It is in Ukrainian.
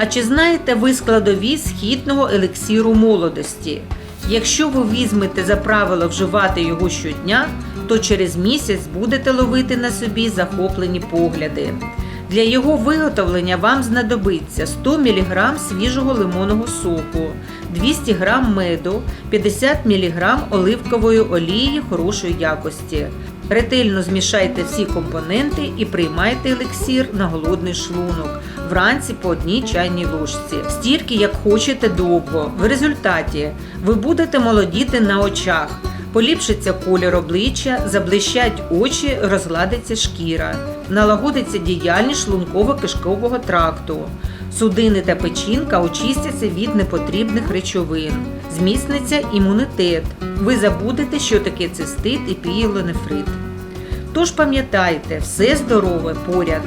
А чи знаєте ви складові східного елексіру молодості? Якщо ви візьмете за правило вживати його щодня, то через місяць будете ловити на собі захоплені погляди. Для його виготовлення вам знадобиться 100 мг свіжого лимонного соку, 200 г меду, 50 мг оливкової олії хорошої якості. Ретельно змішайте всі компоненти і приймайте елексір на голодний шлунок вранці по одній чайній ложці. Стільки, як хочете довго. В результаті ви будете молодіти на очах. Поліпшиться колір обличчя, заблищать очі, розгладиться шкіра, налагодиться діяльність шлунково-кишкового тракту. Судини та печінка очистяться від непотрібних речовин, зміцниться імунітет. Ви забудете, що таке цистит і пієлонефрит. Тож пам'ятайте, все здорове поряд.